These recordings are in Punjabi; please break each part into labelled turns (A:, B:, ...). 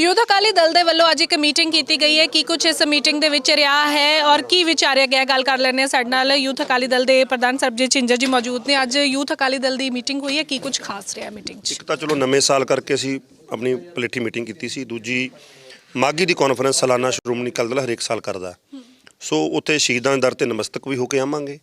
A: ਯੂਥ ਅਕਾਲੀ ਦਲ ਦੇ ਵੱਲੋਂ ਅੱਜ ਇੱਕ ਮੀਟਿੰਗ ਕੀਤੀ ਗਈ ਹੈ। ਕੀ ਕੁਝ ਇਸ ਮੀਟਿੰਗ ਦੇ ਵਿੱਚ ਰਿਹਾ ਹੈ ਔਰ ਕੀ ਵਿਚਾਰਿਆ ਗਿਆ ਗੱਲ ਕਰ ਲੈਣੇ ਸਾਡੇ ਨਾਲ। ਯੂਥ ਅਕਾਲੀ ਦਲ ਦੇ ਪ੍ਰਧਾਨ ਸਰਬਜੀਤ ਝਿੰਜਰ ਜੀ ਮੌਜੂਦ ਨੇ। ਅੱਜ ਯੂਥ ਅਕਾਲੀ ਦਲ ਦੀ ਮੀਟਿੰਗ ਹੋਈ ਹੈ। ਕੀ ਕੁਝ ਖਾਸ ਰਿਹਾ ਮੀਟਿੰਗ 'ਚ?
B: ਇੱਕ ਤਾਂ ਚਲੋ ਨਵੇਂ ਸਾਲ ਕਰਕੇ ਅਸੀਂ ਆਪਣੀ ਪਲੇਠੀ ਮੀਟਿੰਗ ਕੀਤੀ ਸੀ। ਦੂਜੀ ਮਾਗੀ ਦੀ ਕਾਨਫਰੰਸ ਸਾਲਾਨਾ ਸ਼੍ਰੋਮਣੀ ਅਕਾਲੀ ਦਲ ਹਰੇਕ ਸਾਲ ਕਰਦਾ। ਸੋ ਉੱਥੇ ਸ਼ਹੀਦਾਂ ਦੇ ਦਰ ਤੇ ਨਮਸਤਕ ਵੀ ਹੋ ਕੇ ਆਵਾਂਗੇ।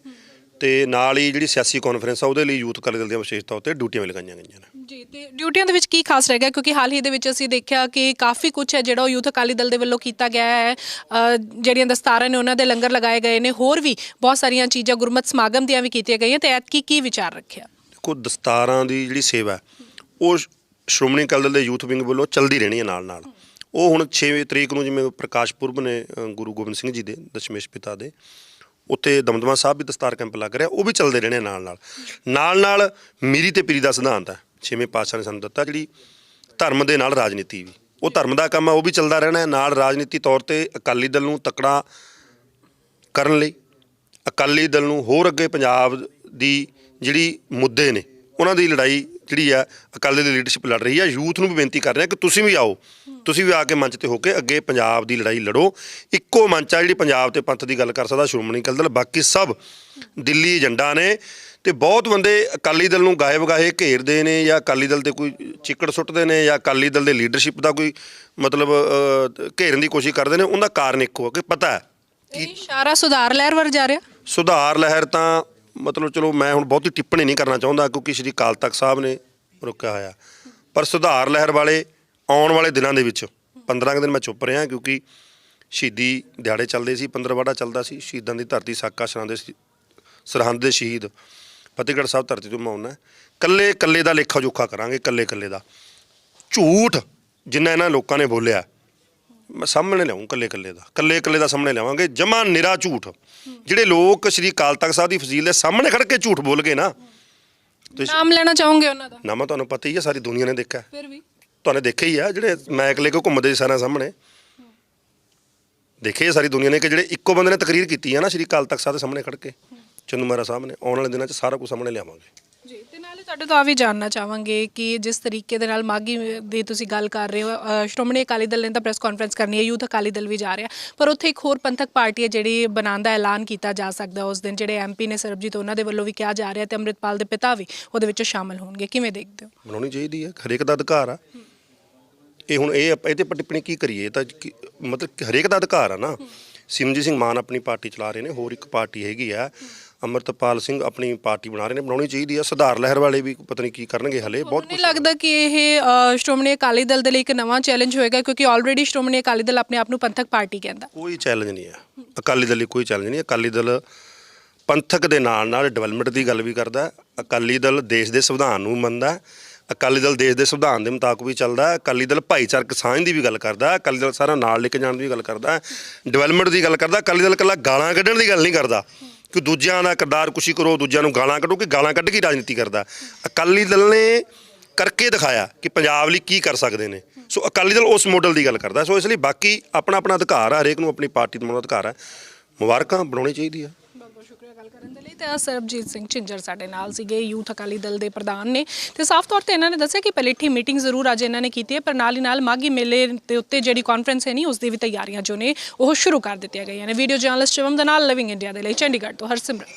B: ਤੇ ਨਾਲ ਹੀ ਜਿਹੜੀ ਸਿਆਸੀ ਕਾਨਫਰੰਸ ਆ, ਉਹਦੇ ਲਈ ਯੂਥ ਅਕਾਲੀ ਦਲ ਦੀਆਂ ਵਿਸ਼ੇਸ਼ ਤੌਰ ਤੇ ਡਿਊਟੀਆਂ ਵੀ ਲਗਾਈਆਂ ਗਈਆਂ ਨੇ।
A: ਤੇ ਡਿਊਟੀਆਂ ਦੇ ਵਿੱਚ ਕੀ ਖਾਸ ਰਹਿ ਗਿਆ? ਕਿਉਂਕਿ ਹਾਲ ਹੀ ਦੇ ਵਿੱਚ ਅਸੀਂ ਦੇਖਿਆ ਕਿ ਕਾਫੀ ਕੁਝ ਹੈ ਜਿਹੜਾ ਉਹ ਯੂਥ ਅਕਾਲੀ ਦਲ ਦੇ ਵੱਲੋਂ ਕੀਤਾ ਗਿਆ ਹੈ। ਅ, ਜਿਹੜੀਆਂ ਦਸਤਾਰਾਂ ਨੇ ਉਹਨਾਂ ਦੇ ਲੰਗਰ ਲਗਾਏ ਗਏ ਨੇ। ਹੋਰ ਵੀ ਬਹੁਤ ਸਾਰੀਆਂ ਚੀਜ਼ਾਂ ਗੁਰਮਤ ਸਮਾਗਮ ਦੀਆਂ ਵੀ ਕੀਤੀਆਂ ਗਈਆਂ ਤੇ ਐਤਕੀ ਕੀ ਵਿਚਾਰ ਰੱਖਿਆ?
B: ਦੇਖੋ ਦਸਤਾਰਾਂ ਦੀ ਜਿਹੜੀ ਸੇਵਾ ਉਹ ਸ਼- ਸ਼੍ਰੋਮਣੀ ਅਕਾਲੀ ਦਲ ਦੇ ਯੂਥ ਵਿੰਗ ਵੱਲੋਂ ਚੱਲਦੀ ਰਹਿਣੀ ਹੈ ਨਾਲ ਨਾਲ ਉਹ ਹੁਣ 6 ਤਰੀਕ ਨੂੰ ਜਿਵੇਂ ਪ੍ਰਕਾਸ਼ ਪੁਰਬ ਨੇ ਅ, ਗੁਰੂ ਗੋਬਿੰਦ ਸਿੰਘ ਜੀ ਦੇ ਦਸ਼ਮੇਸ਼ ਪਿਤਾ ਦੇ ਉੱਥੇ ਦਮਦਮਾ ਸਾਹਿਬ ਵੀ ਦਸਤਾਰ ਕੈਂਪ ਲੱਗ ਰਿਹਾ ਉਹ ਵੀ ਚੱਲਦੇ ਰਹਿਣੇ ਨਾਲ ਨਾਲ ਨਾਲ ਨਾਲ ਮੀਰੀ ਤੇ ਪੀਰੀ ਦਾ ਸਿਧਾਂਤ ਹੈ। ਛੇਵੇਂ ਪਾਤਸ਼ਾਹ ਨੇ ਸਾਨੂੰ ਦਿੱਤਾ, ਜਿਹੜੀ ਧਰਮ ਦੇ ਨਾਲ ਰਾਜਨੀਤੀ ਵੀ। ਉਹ ਧਰਮ ਦਾ ਕੰਮ ਆ, ਉਹ ਵੀ ਚੱਲਦਾ ਰਹਿਣਾ ਹੈ। ਨਾਲ ਰਾਜਨੀਤੀ ਤੌਰ ਤੇ ਅਕਾਲੀ ਦਲ ਨੂੰ ਤਕੜਾ ਕਰਨ ਲਈ, ਅਕਾਲੀ ਦਲ ਨੂੰ ਹੋਰ ਅੱਗੇ ਪੰਜਾਬ ਦੀ ਜਿਹੜੀ ਮੁੱਦੇ ਨੇ, ਉਹਨਾਂ ਦੀ ਲੜਾਈ ਜਿਹੜੀ ਆ, ਅਕਾਲੀ ਦਲ ਦੀ ਲੀਡਰਸ਼ਿਪ ਲੜ ਰਹੀ ਆ। ਯੂਥ ਨੂੰ ਵੀ ਬੇਨਤੀ ਕਰ ਰਿਹਾ ਕਿ ਤੁਸੀਂ ਵੀ ਆਓ, ਤੁਸੀਂ ਵੀ ਆ ਕੇ ਮੰਚ ਤੇ ਹੋ ਕੇ ਅੱਗੇ ਪੰਜਾਬ ਦੀ ਲੜਾਈ ਲੜੋ। ਇੱਕੋ ਮੰਚ ਆ ਜਿਹੜੀ ਪੰਜਾਬ ਤੇ ਪੰਥ ਦੀ ਗੱਲ ਕਰ ਸਕਦਾ, ਸ਼੍ਰੋਮਣੀ ਅਕਾਲੀ ਦਲ, ਬਾਕੀ ਸਭ ਦਿੱਲੀ ਏਜੰਡਾ ਨੇ। ਤੇ ਬਹੁਤ ਬੰਦੇ ਅਕਾਲੀ ਦਲ ਨੂੰ ਗਾਏ ਵਗਾਏ ਘੇਰਦੇ ਨੇ ਜਾਂ ਅਕਾਲੀ ਦਲ ਤੇ ਕੋਈ ਚਿੱਕੜ ਸੁੱਟਦੇ ਨੇ ਜਾਂ ਅਕਾਲੀ ਦਲ ਦੇ ਲੀਡਰਸ਼ਿਪ ਦਾ ਕੋਈ ਮਤਲਬ ਘੇਰਨ ਦੀ ਕੋਸ਼ਿਸ਼ ਕਰਦੇ ਨੇ ਉਹਦਾ ਕਾਰਨ ਇੱਕੋ ਹੈ ਕਿ ਪਤਾ ਹੈ।
A: ਇਹ ਇਸ਼ਾਰਾ ਸੁਧਾਰ ਲਹਿਰ ਵੱਲ ਜਾ ਰਿਹਾ?
B: ਸੁਧਾਰ ਲਹਿਰ ਤਾਂ ਮਤਲਬ ਚਲੋ ਮੈਂ ਹੁਣ ਬਹੁਤੀ ਟਿੱਪਣੀ ਨਹੀਂ ਕਰਨਾ ਚਾਹੁੰਦਾ ਕਿਉਂਕਿ ਸ਼੍ਰੀ ਅਕਾਲ ਤਖਤ ਸਾਹਿਬ ਨੇ ਰੁਕਿਆ ਹੋਇਆ। ਪਰ ਸੁਧਾਰ ਲਹਿਰ ਵਾਲੇ ਆਉਣ ਵਾਲੇ ਦਿਨਾਂ ਦੇ ਵਿੱਚ 15 ਕੁ ਦਿਨ ਮੈਂ ਚੁੱਪ ਰਿਹਾ ਕਿਉਂਕਿ ਸ਼ਹੀਦੀ ਦਿਹਾੜੇ ਚੱਲਦੇ ਸੀ 15 ਵਾੜਾ ਚੱਲਦਾ ਸੀ ਸ਼ਹੀਦਾਂ ਦੀ ਧਰਤੀ ਸਾਕਾ ਸਰਾਂ ਦੇ ਸਰਹੰਦ ਦੇ ਸ਼ਹੀਦ। ਫਤਿਹਗੜ੍ਹ ਸਾਹਿਬ ਧਰਤੀ ਤੋਂ ਮਾਉਣਾ ਕੱਲੇ ਕੱਲੇ ਦਾ ਲੇਖਾ ਜੋਖਾ ਕਰਾਂਗੇ ਕੱਲੇ ਕੱਲੇ ਦਾ। ਝੂਠ ਜਿੰਨਾ ਇਹਨਾਂ ਲੋਕਾਂ ਨੇ ਬੋਲਿਆ ਮੈਂ ਸਾਹਮਣੇ ਲਿਆਉਂ ਕੱਲੇ ਕੱਲੇ ਦਾ। ਕੱਲੇ ਕੱਲੇ ਦਾ ਸਾਹਮਣੇ ਲਿਆਵਾਂਗੇ ਜਮਾ ਨਿਰਾ ਝੂਠ। ਜਿਹੜੇ ਲੋਕ ਸ਼੍ਰੀ ਅਕਾਲ ਤਖਤ ਸਾਹਿਬ ਦੀ ਫਜ਼ੀਲ ਦੇ ਸਾਹਮਣੇ ਖੜ ਕੇ ਝੂਠ ਬੋਲ ਗਏ ਨਾ
A: ਨਾਮ ਲੈਣਾ ਚਾਹੋਗੇ ਉਹਨਾਂ ਦਾ?
B: ਨਾਮਾ ਤੁਹਾਨੂੰ ਪਤਾ ਹੀ ਹੈ ਸਾਰੀ ਦੁਨੀਆ ਨੇ ਦੇਖਿਆ।
A: ਫਿਰ ਵੀ?
B: ਤੁਹਾਨੂੰ ਦੇਖਿਆ ਹੀ ਆ ਜਿਹੜੇ ਮੈਕ ਲੈ ਕੇ ਘੁੰਮਦੇ ਸਾਰਿਆਂ ਸਾਹਮਣੇ? ਦੇਖੇ ਸਾਰੀ ਦੁਨੀਆ ਨੇ ਕਿ ਜਿਹੜੇ ਇੱਕੋ ਬੰਦੇ ਨੇ ਤਕਰੀਰ ਕੀਤੀ ਹੈ ਨਾ ਸ਼੍ਰੀ ਅਕਾਲ ਤਖਤ ਸਾਹਿਬ ਦੇ ਸਾਹਮਣੇ ਖੜ ਕੇ। ਚੰਦੂ ਮਹਾਰਾਜ ਸਾਹਿਬ ਨੇ ਆਉਣ ਵਾਲੇ ਦਿਨਾਂ 'ਚ ਸਾਰਾ ਕੁਝ ਸਾਹਮਣੇ ਲਿਆਵਾਂਗੇ।
A: ਜੀ ਤੇ ਨਾਲੇ ਤੁਹਾਡੇ ਤੋਂ ਆ ਵੀ ਜਾਨਣਾ ਚਾਹਾਂਗੇ ਕਿ ਜਿਸ ਤਰੀਕੇ ਦੇ ਨਾਲ ਮਾਗੀ ਦੀ ਤੁਸੀਂ ਗੱਲ ਕਰ ਰਹੇ ਹੋ ਅ, ਸ਼੍ਰੋਮਣੀ ਅਕਾਲੀ ਦਲ ਨੇ ਤਾਂ ਪ੍ਰੈਸ ਕਾਨਫਰੰਸ ਕਰਨੀ ਹੈ ਯੂਥ ਅਕਾਲੀ ਦਲ ਵੀ ਜਾ ਰਿਹਾ ਪਰ ਉੱਥੇ ਇੱਕ ਹੋਰ ਪੰਥਕ ਪਾਰਟੀ ਹੈ ਜਿਹੜੀ ਬਣਾਉਣ ਦਾ ਐਲਾਨ ਕੀਤਾ ਜਾ ਸਕਦਾ ਉਸ ਦਿਨ ਜਿਹੜੇ ਐਮਪੀ ਨੇ ਸਰਬਜੀਤ ਉਹਨਾਂ ਦੇ ਵੱਲੋਂ ਵੀ ਕਿਹਾ ਜਾ ਰਿਹਾ ਤੇ ਅੰਮ੍ਰਿਤਪਾਲ ਦੇ ਪਿਤਾ ਵੀ ਉਹਦੇ ਵਿੱਚ ਸ਼ਾਮਲ ਹੋਣਗੇ। ਕਿਵੇਂ ਦੇਖਦੇ ਹੋ?
B: ਬਣਾਉਣੀ ਚਾਹੀਦੀ ਹੈ ਹਰੇਕ ਦਾ ਅਧਿਕਾਰ ਆ। ਇਹ ਹੁਣ ਇਹ ਆਪਾਂ ਇਹਦੇ ਪਰ ਟਿੱਪਣੀ ਕੀ ਕਰੀਏ ਇਹ ਤਾਂ ਕੀ- ਮਤਲਬ ਕਿ ਹਰੇਕ ਦਾ ਅਧਿਕਾਰ ਆ ਨਾ। ਸਿਮਰਜੀਤ ਸਿੰਘ ਮਾਨ ਆਪਣੀ ਪਾਰਟੀ ਚਲਾ ਰਹੇ ਨੇ ਹੋਰ ਇੱਕ ਪਾਰਟੀ ਹੈਗੀ ਆ। ਅਮਰਤਪਾਲ ਸਿੰਘ ਆਪਣੀ ਪਾਰਟੀ ਬਣਾ ਰਹੇ ਨੇ ਬਣਾਉਣੀ ਚਾਹੀਦੀ ਆ ਸੁਧਾਰ ਲਹਿਰ ਵਾਲੇ ਵੀ ਪਤਾ ਨਹੀਂ ਕੀ ਕਰਨਗੇ ਹਲੇ ਬਹੁਤ
A: ਨਹੀਂ ਲੱਗਦਾ ਕਿ ਇਹ ਅ, ਸ਼੍ਰੋਮਣੀ ਅਕਾਲੀ ਦਲ ਦੇ ਲਈ ਇੱਕ ਨਵਾਂ ਚੈਲੰਜ ਹੋਏਗਾ ਕਿਉਂਕਿ ਆਲਰੇਡੀ ਸ਼੍ਰੋਮਣੀ ਅਕਾਲੀ ਦਲ ਆਪਣੇ ਆਪ ਨੂੰ ਪੰਥਕ ਪਾਰਟੀ ਕਹਿੰਦਾ
B: ਕੋਈ ਚੈਲੰਜ ਨਹੀਂ ਆ ਅਕਾਲੀ ਦਲ ਲਈ ਕੋਈ ਚੈਲੰਜ ਨਹੀਂ ਅਕਾਲੀ ਦਲ ਪੰਥਕ ਦੇ ਨਾਲ ਨਾਲ ਡਿਵੈਲਪਮੈਂਟ ਦੀ ਗੱਲ ਵੀ ਕਰਦਾ ਹੈ। ਅਕਾਲੀ ਦਲ ਦੇਸ਼ ਦੇ ਸੰਵਿਧਾਨ ਨੂੰ ਮੰਨਦਾ ਹੈ। ਅਕਾਲੀ ਦਲ ਦੇਸ਼ ਦੇ ਸੰਵਿਧਾਨ ਦੇ ਮੁਤਾਬਕ ਵੀ ਚੱਲਦਾ ਹੈ। ਅਕਾਲੀ ਦਲ ਭਾਈਚਾਰਕ ਸਾਂਝ ਦੀ ਵੀ ਗੱਲ ਕਰਦਾ ਹੈ। ਅਕਾਲੀ ਦਲ ਸਾਰਾ ਨਾਲ ਲੈ ਕੇ ਜਾਣ ਦੀ ਵੀ ਗੱਲ ਕਰਦਾ ਹੈ। ਡਿਵੈਲਪਮੈਂਟ ਦੀ ਗੱਲ ਕਰਦਾ ਅਕਾਲੀ ਦਲ ਇਕੱਲਾ ਗਾਲਾਂ ਕੱਢਣ ਦੀ ਗੱਲ ਨਹੀਂ ਕਰਦਾ ਕਿ ਦੂਜਿਆਂ ਦਾ ਕਿਰਦਾਰ ਕੁਸ਼ੀ ਕਰੋ, ਦੂਜਿਆਂ ਨੂੰ ਗਾਲਾਂ ਕੱਢੋ, ਕਿ ਗਾਲਾਂ ਕੱਢ ਕੇ ਰਾਜਨੀਤੀ ਕਰਦਾ। ਅਕਾਲੀ ਦਲ ਨੇ ਕਰਕੇ ਦਿਖਾਇਆ ਕਿ ਪੰਜਾਬ ਲਈ ਕੀ ਕਰ ਸਕਦੇ ਨੇ। ਸੋ ਅਕਾਲੀ ਦਲ ਉਸ ਮਾਡਲ ਦੀ ਗੱਲ ਕਰਦਾ। ਸੋ ਇਸ ਲਈ ਬਾਕੀ ਆਪਣਾ ਆਪਣਾ ਅਧਿਕਾਰ ਆ, ਹਰੇਕ ਨੂੰ ਆਪਣੀ ਪਾਰਟੀ ਬਣਾਉਣ ਦਾ ਅਧਿਕਾਰ ਹੈ ਮੁਬਾਰਕਾਂ, ਬਣਾਉਣੀ ਚਾਹੀਦੀ ਆ।
A: ਸ਼ੁਕਰੀਆ ਗੱਲ ਕਰਨ ਦੇ ਲਈ। ਤੇ ਆਹ ਸਰਬਜੀਤ ਸਿੰਘ ਝਿੰਜਰ ਸਾਡੇ ਨਾਲ ਸੀਗੇ, ਯੂਥ ਅਕਾਲੀ ਦਲ ਦੇ ਪ੍ਰਧਾਨ ਨੇ। ਤੇ ਸਾਫ਼ ਤੌਰ ਤੇ ਇਹਨਾਂ ਨੇ ਦੱਸਿਆ ਕਿ ਪਲੇਠੀ ਮੀਟਿੰਗ ਜ਼ਰੂਰ ਅੱਜ ਇਹਨਾਂ ਨੇ ਕੀਤੀ ਹੈ, ਪਰ ਨਾਲ ਹੀ ਨਾਲ ਮਾਗੀ ਮੇਲੇ ਦੇ ਉੱਤੇ ਜਿਹੜੀ ਕਾਨਫਰੰਸ ਹੈ ਨਹੀਂ, ਉਸ ਦੀ ਵੀ ਤਿਆਰੀਆਂ ਜੋ ਨੇ, ਉਹ ਸ਼ੁਰੂ ਕਰ ਦਿੱਤੀਆਂ ਗਈਆਂ ਨੇ। ਵੀਡੀਓ ਜਰਨਲਿਸਟ ਸ਼ਿਵਮ ਦੇ ਨਾਲ ਲਿਵਿੰਗ ਇੰਡੀਆ ਦੇ ਲਈ ਚੰਡੀਗੜ੍ਹ ਤੋਂ ਹਰਸਿਮਰਤ।